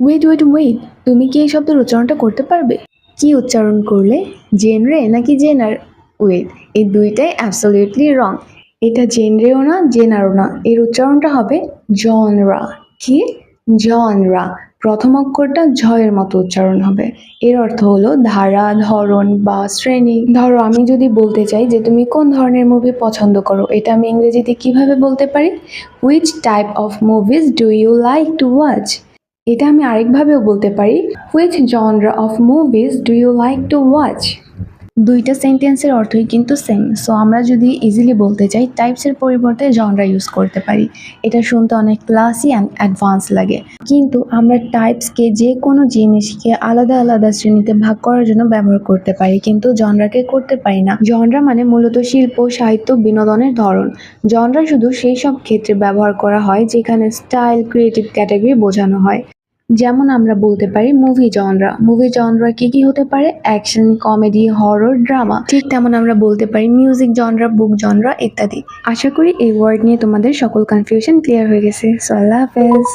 Wait wait wait তুমি কি এই শব্দের উচ্চারণটা করতে পারবে? কি উচ্চারণ করলে? জেনরে নাকি জেনার ওয়েট এই দুইটাই অ্যাবসলিউটলি রং এটা জেনরেও না জেনারও না। এর উচ্চারণটা হবে জনরা কি? জনরা প্রথম অক্ষরটা ঝয়ের মতো উচ্চারণ হবে। এর অর্থ হলো ধারা, ধরন বা শ্রেণি। ধরো, আমি যদি বলতে চাই যে তুমি কোন ধরনের মুভি পছন্দ করো, এটা আমি ইংরেজিতে কীভাবে বলতে পারি? Which type of movies do you like to watch এটা আমি আরেকভাবেও বলতে পারি। Which genre of movies do you like to watch দুইটা সেন্টেন্সের অর্থই কিন্তু সেম সো আমরা যদি ইজিলি বলতে চাই টাইপসের পরিবর্তে জনরা ইউজ করতে পারি। এটা শুনতে অনেক ক্লাসি অ্যান্ড অ্যাডভান্স লাগে। কিন্তু আমরা টাইপসকে যে কোনো জিনিসকে আলাদা আলাদা শ্রেণীতে ভাগ করার জন্য ব্যবহার করতে পারি। কিন্তু জনরাকে করতে পারি না। জনরা মানে মূলত শিল্প, সাহিত্য, বিনোদনের ধরন। জনরা শুধু সেই সব ক্ষেত্রে ব্যবহার করা হয় যেখানে স্টাইল ক্রিয়েটিভ ক্যাটাগরি বোঝানো হয়। যেমন আমরা বলতে পারি মুভি জনরা মুভি জনরা কি কি হতে পারে? অ্যাকশন কমেডি হরর ড্রামা ঠিক তেমন আমরা বলতে পারি মিউজিক জনরা বুক জনরা ইত্যাদি। আশা করি এই ওয়ার্ড নিয়ে তোমাদের সকল কনফিউশন ক্লিয়ার হয়ে গেছে। সো আল্লাহ হাফেজ।